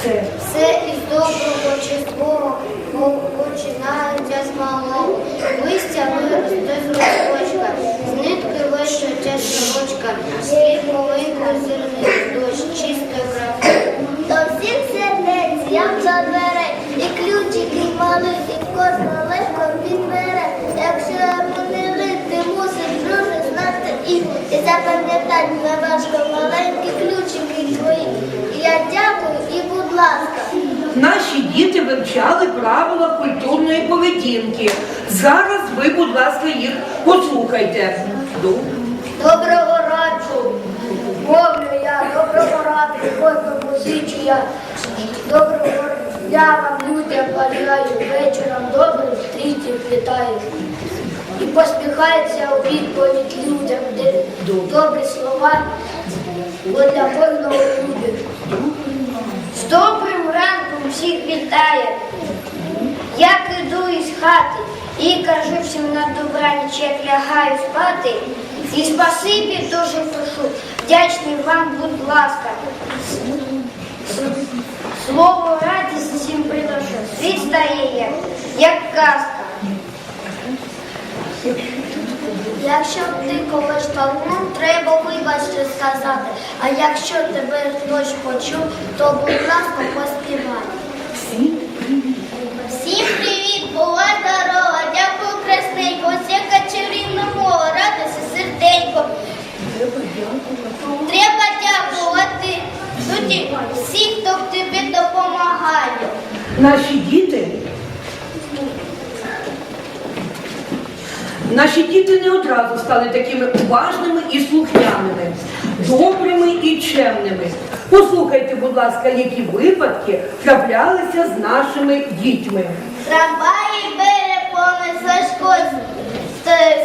Все Все із доброго чистого починається з малого. Листя виросте з листочка, з нитки вища сорочка, слід маленькою зерни. Наші діти вивчали правила культурної поведінки. Зараз ви, будь ласка, їх послухайте. Доброго ранку, мовлю я, доброго ранку, кожному зичу я. Доброго дня вам людям бажаю, вечором добрих зустрічів вітаю. І посміхається у відповідь людям, де добрі слова, бо для кожного люди. З добрим ранком всіх вітає. Я іду із хати і кажу всім на добраніч, як лягаю спати. І спасибі дуже прошу, вдячний вам, будь ласка. Слово радість всім приношу. Світ стає як, як казка. Якщо ти когось толкнув, треба вибачте сказати. А якщо тебе хтось почув, то будь ласка, поспівай. Всім привіт, була здорова, дякую красненько, ось яка чарівна мова, радуйся серденько. Треба дякувати всім, хто тобі допомагає. Наші діти. Наші діти не одразу стали такими уважними і слухняними, добрими і чемними. Послухайте, будь ласка, які випадки траплялися з нашими дітьми. Трамваї бере повне Сашко,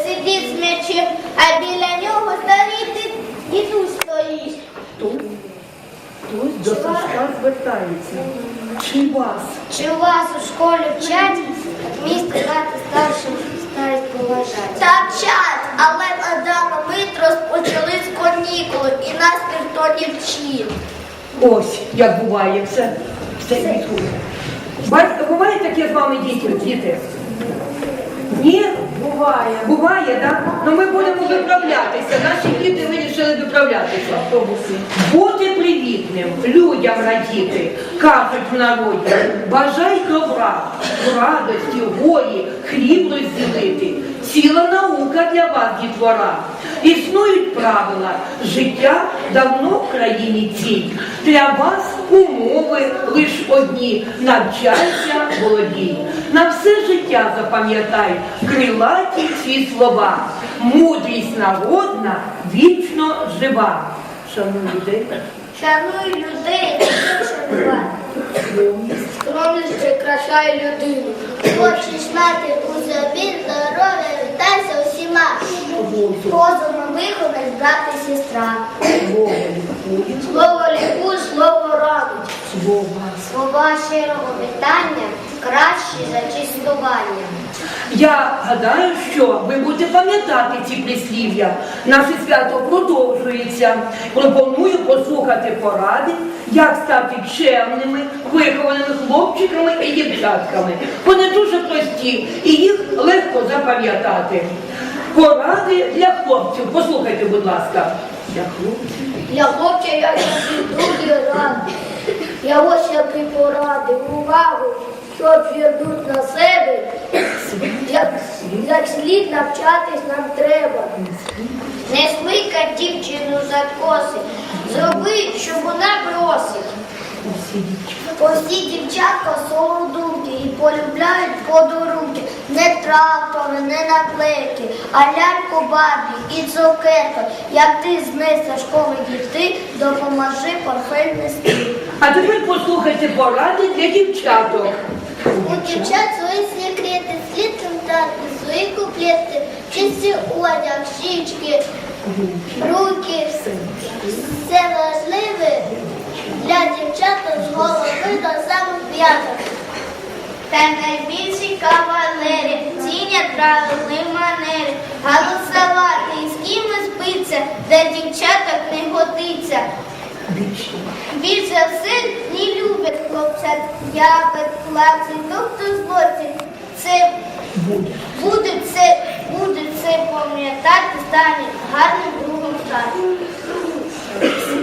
сидить з м'ячем, а біля нього старий дід- дідусь стоїть. Хтось, до Сашка звертається. Чи вас? Чи вас у школі вчать вміст знати старшим Та вчать, але недавно ми розпочали з канікули і нас ніхто не вчив. Ось як буває все. Все. Бачите, буває таке з вами діти, діти? Ні? Буває. Буває, так? Ну ми будемо виправлятися. Наші діти вирішили виправлятися. Бути привітним, людям радіти, кажуть в народі, бажай добра, радості, горі, хліб розділити. Ціла наука для вас, дітвора. Існують правила. Життя давно в країні цій. Для вас умови лиш одні. Навчайся, володій. На все життя запам'ятай крилаті ці слова. Мудрість народна вічно жива. Шановні людей. Шануй людей, шанувати. Скромність прикрашає людину. Хочеш у собі здоров'я, вітайся усіма. Розумом виховай брат і сестра. Слово лікує, слово радить. Слова щирого вітання краще за чистування. Я гадаю, що ви будете пам'ятати ці прислів'я. Наше свято продовжується. Пропоную послухати поради, як стати чемними, вихованими хлопчиками і дівчатками. Вони дуже прості і їх легко запам'ятати. Поради для хлопців. Послухайте, будь ласка. Для хлопців. Для хлопця я тобі дуже радий. Я ось який порадив увагу, що твердуть на себе, як, як слід навчатись нам треба. Не смикай дівчину за коси, зроби, щоб вона бросить. Усі дівчатка солодуки і полюбляють подарунки. Не трактори, не наклейки, а ляльку бабі і цукерка. Як ти знесеш школи дітей, допоможи портфель нести. А тепер послухайте поради для дівчаток. У дівчат свої секрети, слід читати, свої куплети, чисті одяг, щічки, руки, все важливе для дівчаток з голови до самих п'яток. Та найбільші кавалери цінять правильні манери, голосувати з ким спиться, для дівчаток не годиться. Більше син не любить хлопця, ябед, клаців, тобто злочин. Це буде. буде це, буде це пам'ятати, стане гарним другом стане.